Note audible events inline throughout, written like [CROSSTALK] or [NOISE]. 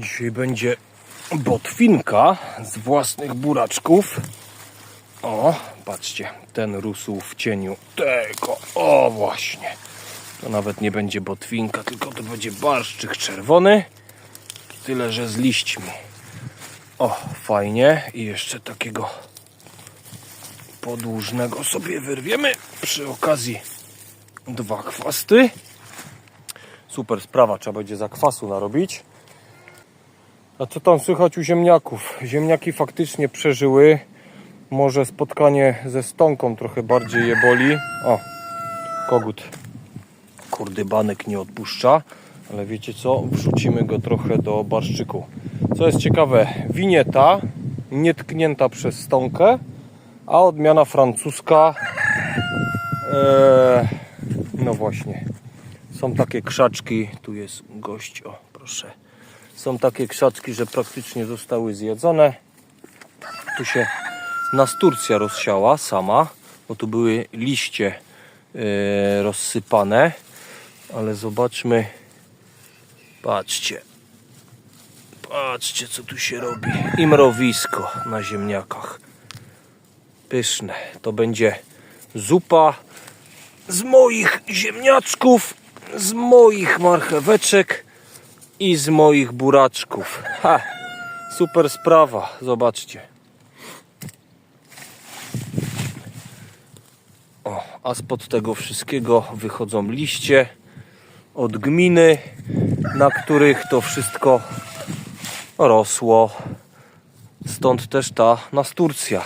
Dzisiaj będzie botwinka z własnych buraczków. O, patrzcie, ten rósł w cieniu tego. O, właśnie. To nawet nie będzie botwinka, tylko to będzie barszczyk czerwony. Tyle, że z liśćmi. O, fajnie. I jeszcze takiego podłużnego sobie wyrwiemy. Przy okazji dwa chwasty. Super sprawa, trzeba będzie zakwasu narobić. A co tam słychać u ziemniaków? Ziemniaki faktycznie przeżyły. Może spotkanie ze stonką trochę bardziej je boli. O, kogut. Kurdybanek nie odpuszcza. Ale wiecie co? Wrzucimy go trochę do barszczyku. Co jest ciekawe, winieta nie tknięta przez stonkę, a odmiana francuska. Eee, no właśnie. Są takie krzaczki. Tu jest gość. O, proszę. Są takie krzaczki, że praktycznie zostały zjedzone. Tu się nasturcja rozsiała sama, bo tu były liście e, rozsypane. Ale zobaczmy. Patrzcie. Patrzcie, co tu się robi. I mrowisko na ziemniakach. Pyszne. To będzie zupa z moich ziemniaczków, z moich marcheweczek i z moich buraczków. Ha! Super sprawa, zobaczcie. O, a spod tego wszystkiego wychodzą liście od gminy, na których to wszystko rosło. Stąd też ta nasturcja.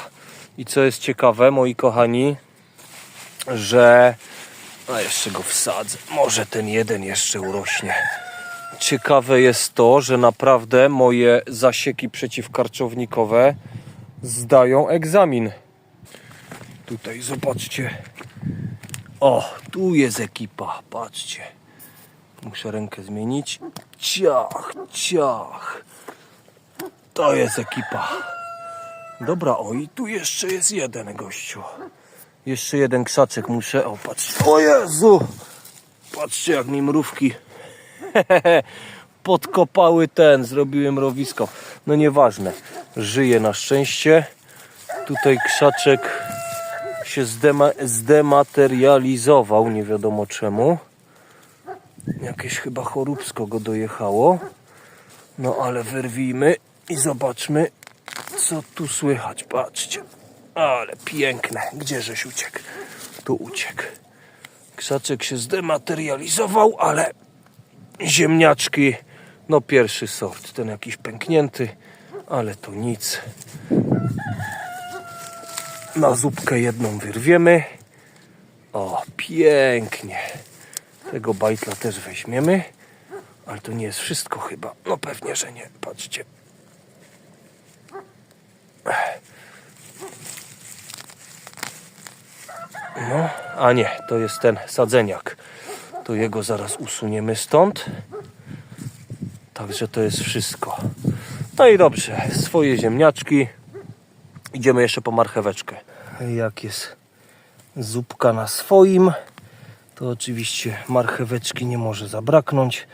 I co jest ciekawe, moi kochani, że. A jeszcze go wsadzę. Może ten jeden jeszcze urośnie. Ciekawe jest to, że naprawdę moje zasieki przeciwkarczownikowe zdają egzamin. Tutaj zobaczcie. O, tu jest ekipa, patrzcie. Muszę rękę zmienić. Ciach, ciach. To jest ekipa. Dobra, o i tu jeszcze jest jeden gościu. Jeszcze jeden krzaczek muszę. O, patrzcie. O Jezu! Patrzcie, jak mi mrówki [LAUGHS] podkopały ten, zrobiły mrowisko. No nieważne. Żyje na szczęście. Tutaj krzaczek się zdema zdematerializował, nie wiadomo czemu. Jakieś chyba choróbsko go dojechało. No ale wyrwijmy i zobaczmy, co tu słychać. Patrzcie. Ale piękne. Gdzieżeś uciekł? Tu uciekł. Krzaczek się zdematerializował, ale ziemniaczki, no pierwszy sort. Ten jakiś pęknięty, ale to nic. Na zupkę jedną wyrwiemy. O, pięknie. Tego bajtla też weźmiemy. Ale to nie jest wszystko chyba. No pewnie, że nie. Patrzcie. No, a nie, to jest ten sadzeniak. To jego zaraz usuniemy stąd. Także to jest wszystko. No i dobrze, swoje ziemniaczki. Idziemy jeszcze po marcheweczkę. Jak jest zupka na swoim, to oczywiście marcheweczki nie może zabraknąć.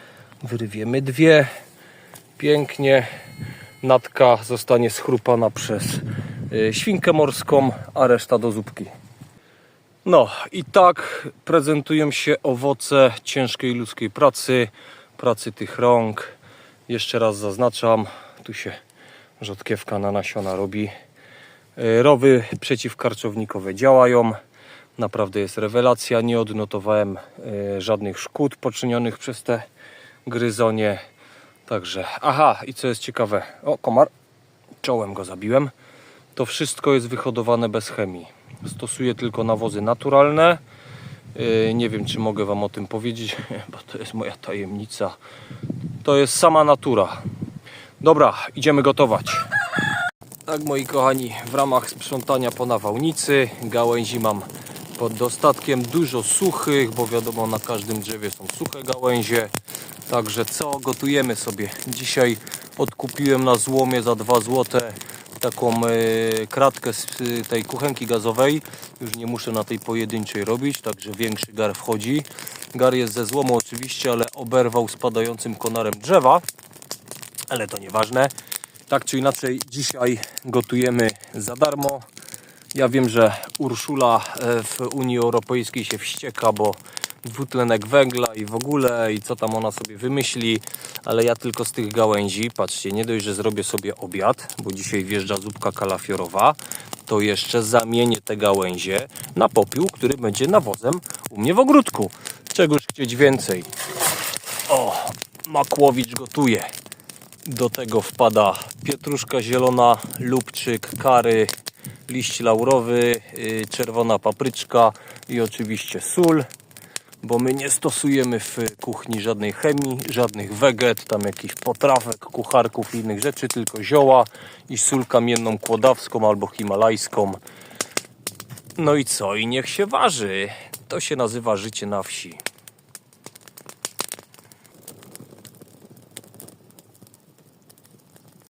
Wyrwiemy dwie. Pięknie. Natka zostanie schrupana przez y, świnkę morską, a reszta do zupki. No i tak prezentują się owoce ciężkiej ludzkiej pracy, pracy tych rąk. Jeszcze raz zaznaczam, tu się rzodkiewka na nasiona robi. E, Rowy przeciwkarczownikowe działają. Naprawdę jest rewelacja. Nie odnotowałem e, żadnych szkód poczynionych przez te gryzonie. Także, aha, i co jest ciekawe, o komar, czołem go zabiłem. To wszystko jest wyhodowane bez chemii. Stosuję tylko nawozy naturalne. Yy, Nie wiem, czy mogę Wam o tym powiedzieć, [LAUGHS] bo to jest moja tajemnica. To jest sama natura. Dobra, idziemy gotować. Tak, moi kochani, w ramach sprzątania po nawałnicy gałęzi mam pod dostatkiem dużo suchych, bo wiadomo, na każdym drzewie są suche gałęzie. Także co gotujemy sobie? Dzisiaj odkupiłem na złomie za 2 złote taką e, kratkę z e, tej kuchenki gazowej. Już nie muszę na tej pojedynczej robić, także większy gar wchodzi. Gar jest ze złomu oczywiście, ale oberwał spadającym konarem drzewa. ale to nieważne. Tak czy inaczej, dzisiaj gotujemy za darmo. Ja wiem, że Urszula e, w Unii Europejskiej się wścieka, bo dwutlenek węgla i w ogóle i co tam ona sobie wymyśli, ale ja tylko z tych gałęzi, patrzcie, nie dość, że zrobię sobie obiad, bo dzisiaj wjeżdża zupka kalafiorowa, to jeszcze zamienię te gałęzie na popiół, który będzie nawozem u mnie w ogródku. Czegoż chcieć więcej. O, Makłowicz gotuje. Do tego wpada pietruszka zielona, lubczyk, kary, liść laurowy, yy, czerwona papryczka i oczywiście sól, bo my nie stosujemy w kuchni żadnej chemii, żadnych weget, tam jakichś potrawek, kucharków i innych rzeczy, tylko zioła i sól kamienną kłodawską albo himalajską. No i co? I niech się waży. To się nazywa życie na wsi.